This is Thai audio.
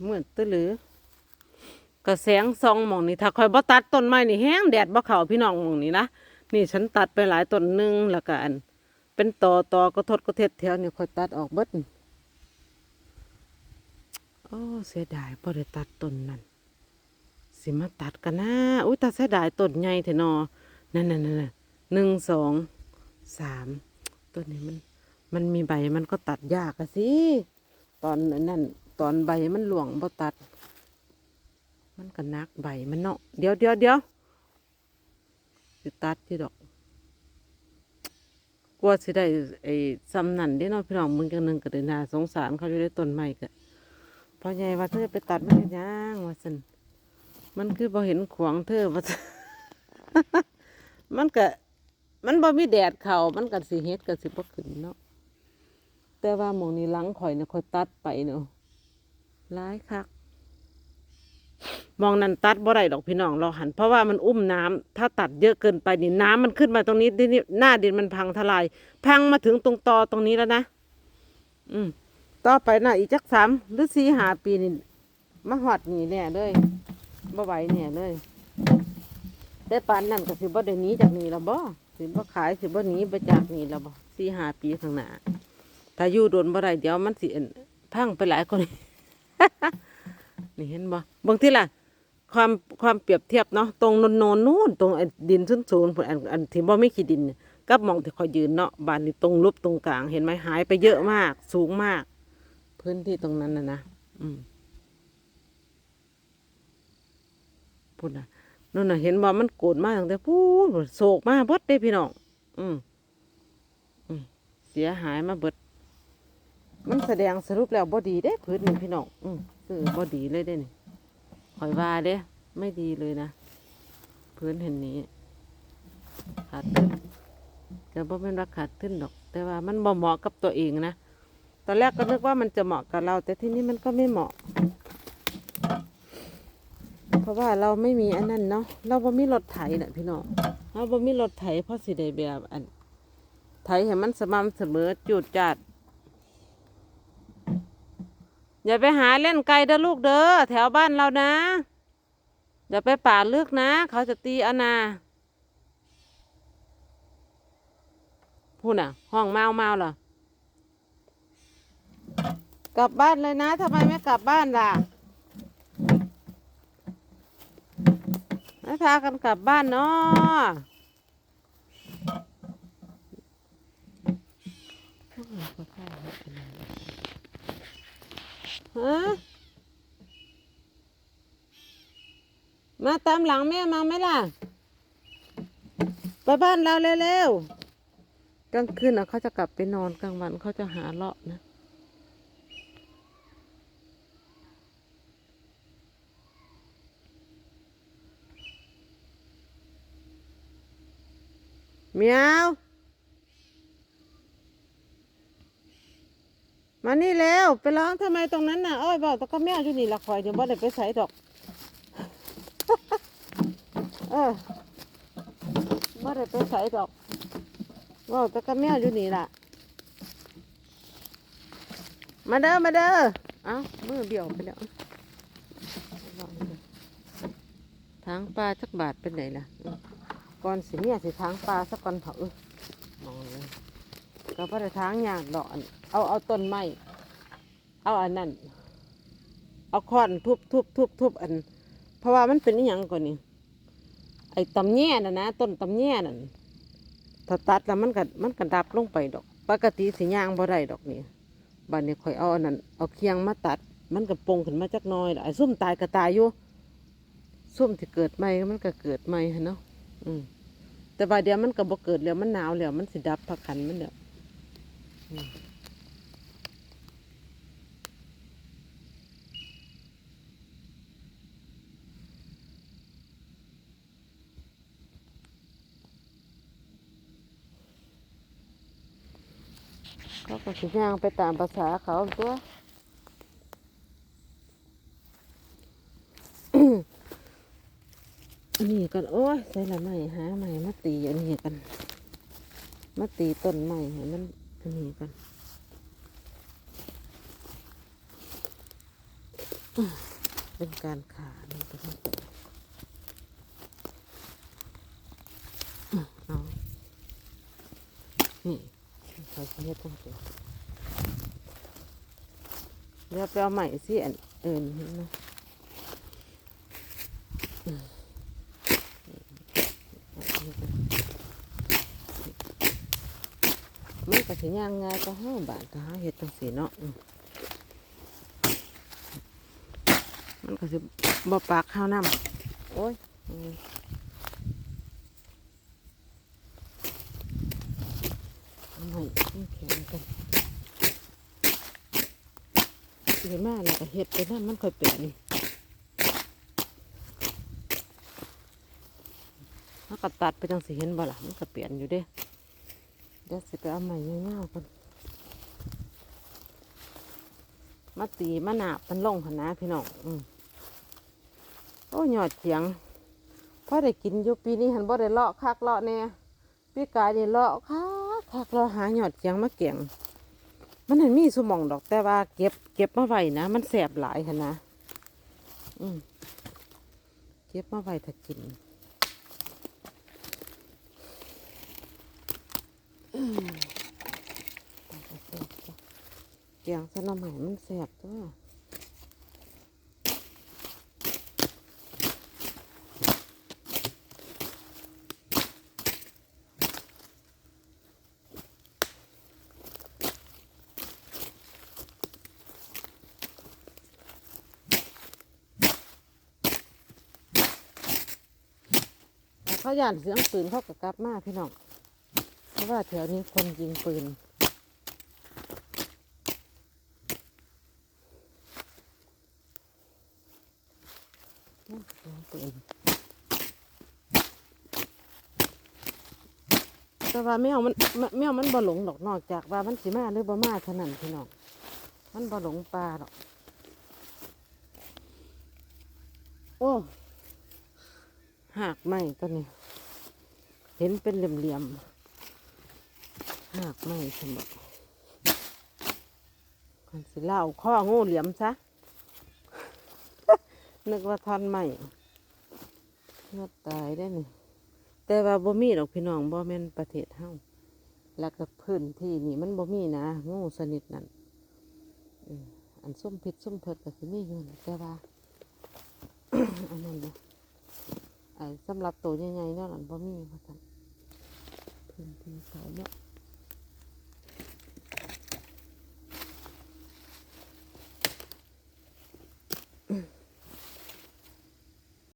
เหมือนตื้อหรือกระแสงซองหมองนี่ถ้าคอยบ่ตัดต้นไม้นี่แห้งแดดบ่เข้าพี่น้องหมองนี่นะนี่ฉันตัดไปหลายต้นหนึงแล้วก็อัน เป็นตอตอกระทดกระเทศแถวนี่คอยตัดออกเบิดโอ้เสียดายบ่ได้ตัดต้นนั้นสิมาตัดกันนะอุ้ยตัดเสียดายต้นใหญ่แท้นอนั่นนั่นนั่นหนึ่งสองสามต้นนี้มัน มันมีใบมันก็ตัดยากอะสิตอนนั่น ตอนใบมันหลวงบ่ตัด มันก็นักใบมันเนาะเดี๋ยวเดี๋ยวเดี๋ยวสิตัดที่ดอก กลัวสิได้ไอ้ซ้ำนั่นเด้เนาะพี่น้องมึงจังหนึงก็ได้น่าสงสารเขาอยู่ในต้นไม้ก็พอใหญ่ว่าเธอไปตัดมันเฮ็ดหยังว่าซั่นมันคือบ่เห็นขวางเธอว่ามันก็มันบ่มีแดดเขามันก็สิเฮ็ดก็สิบ่ขึ้นเนาะแต่ว่าหมองนี้หลังข่อยเนี่ยข่อยตัดไปเนาะ หลายคัก มองนั้นตัดบ่ได้ดอกพี่น้องเราหัน เพราะว่ามันอุ้มน้ำถ้าตัดเยอะเกินไปนี่น้ำมันขึ้นมาตรงนี้ดินหน้าดินมันพังทลาย พังมาถึงตรงตอตรงนี้แล้วนะ อืมต่อไปน่ะอีกจักสามหรือสี่หาปีนี่มาหอดหนีแน่เลยบ่ไหวแน่เลยแต่ปานนั่นก็สิบ่ได้หนีจากนี่แล้วบ่สิบ่ขายสิบ่หนีไปจากนี่แล้วบ่สี่หาปีข้างหน้าถ้าอยู่โดนบ่ได้เดี๋ยวมันสิเอ็นพังไปหลายคน นี่เห็นบ่บางทีล่ะ ความความเปรียบเทียบเนาะตรงนนนนู่นตรงดินซุนซูนๆอันอันที่บ่ไม่ขี้ดินกับมองที่คอยยืนเนาะบ้านนี่ตรงรูปตรงกลางเห็นไหมหายไปเยอะมาก สูงมาก พื้นที่ตรงนั้นนะนะอืมพูดนนะนั่นน่ะเห็นบ่มันโกรธมากตั้งแต่พูดโศกมากเบิดเด้พี่น้องอืมอืมเสียหายมาเบิด มันแสดงสรุปแล้วบ่ดีเด้พื้นหนี่พี่น้องอืมคือบ่ดีเลยเด้นี่คอยว่าเด้ ไม่ดีเลยนะ พื้นเห็นนี้ขาดขึ้นแต่บ่เป็นว่าขาดขึ้นดอก แต่ว่ามันบ่เหมาะกับตัวเองนะ ตอนแรกก็นึกว่ามันจะเหมาะกับเรา แต่ที่นี้มันก็ไม่เหมาะ เพราะว่าเราไม่มีอันนั้นเนาะ เราบ่มีรถไถน่ะพี่น้อง เราบ่มีรถไถเพราะสิได้แบบอันไถให้มันสม่ำเสมอจุดจัด อย่าไปหาเล่นไกลเด้อลูกเด้อแถวบ้านเรานะ อย่าไปป่าลึกนะ เขาจะตีอานาพูดน่ะ ห้องเมาเมาเหรอกลับบ้านเลยนะทำไมไม่กลับบ้านล่ะไม่พากันกลับบ้านเนาะ ฮะมาตามหลังแม่มาไหมล่ะ ไปบ้านเราเร็วๆ กลางคืนนะเขาจะกลับไปนอนกลางวันเขาจะหาเลาะนะเมียว มานี่เร็วไปร้องทำไมตรงนั้นน่ะอ้อยบอกตะก็แมวอยู่นี่ละคอยเดี๋ยวบ่ได้ไปใส่ดอก เออบ่ได้ไปใส่ดอกว่าตะก็แมวอยู่นี่ล่ะ มาเด้อมาเด้อเอ้ามือเบี้ยวไปแล้วทางปลาสักบาทเป็นไหนล่ะก่อนสิเนี่ยสิทางปลาสักก่อนเถอะมองเลยก็บ่ได้ทางยากดอกอัน เอาเอาต้นไม้เอาอันนั้นเอาค้อนทุบทุบทุบทุบอัน เพราะว่ามันเป็นอหย่างก่อนนี่ไอ้ตำแย่น่ะนะต้นตำแย่นั่นถ้าตัดแล้วมันก็มันก็ดับลงไปดอก ปกติสิย่างบ่ได้ดอกนี่บัดนี้ข่อยเอาอันนั้นเอาเคียงมาตัด มันก็ปงขึ้นมาจักหน้อยไอ้ซุ่มตายก็ตายอยู่ซุ่มที่เกิดใหม่มันก็เกิดใหม่หั้นเนาะอืมแต่ว่าเดี๋ยวมันก็บ่เกิดแล้วมันหนาวแล้วมันสิดับพักขันมันแล้วอื เขาก็สิย่างไปตามภาษาเขาตัวอันนี้กันโอ้ยใส่ละไม้หาไม้มาตีอันนี้กันมาตีต้นไม้ให้มันอันนี้กันเป็นการขามันก็ต้องอืมเอานี่ เขาเฮ็ดตั้งแต่เดี๋ยวไปเอาใหม่สิอันเอินนไหมอืมมันก็สิย่างง่ายก็ห้าบาทก็หาเฮ็ดจังสีเนาะมันก็สิบ่ปากข้าวน้ำโอ้ย อืมเอาใหม่แข็งกันเดี๋ยวมาแล้วก็เฮ็ดไปนั่นมันค่อยเป็นนี่ถ้าก็ตัดไปจังสิเห็นบ่ล่ะมันก็เปลี่ยนอยู่เด้เดี๋ยวสิไปเอาใหม่เงาๆกันมาตีมาหนาบมันลงหนนะพี่น้องอืมโอ้ยอดเฉียงพอได้กินอยู่ปีนี้หันบ่ได้เลาะคักเลาะแน่ปีกายนี่เลาะคัก คักเลาหาหยอดเฉียงมาเกียง มันเห็นมีสมองดอกแต่ว่าเก็บ เก็บมาไว้นะ มันแสบหลายหันนะ อืมเก็บมาไว้ถ้ากินเกียงสนมใหม่มันแสบตัว เขาหย่านเสียงปืนเขาก็กลับมาพี่น้องเพราะว่าแถวนี้คนยิงปืนน้ำเสียงปืนแต่ว่าแมวมันแมวมันบ่หลงดอกนอกจากว่ามันสิมาหรือบ่มาเท่านั้นพี่น้องมันบ่หลงปลาดอกโอ้ หากไหมตัวนี้ เห็นเป็นเหลี่ยมๆหากไหมสมบัติมันสิเล่าข้องูเหลี่ยมซะ นึกว่าทอนใหม่เงาตายได้นี่ แต่ว่าบ่มีดอกพี่น้องบ่แม่นประเทศเฮาแล้วก็พื้นที่นี่มันบ่มีนะงูสนิทนั่นอันส้มพิษส้มเพิดก็คือมีอยู่แต่ว่า อันนั้นนะ สำหรับตัวใหญ่ๆเนาะหลันบ่มีว่าซั่นพื้นที่เขาเนาะ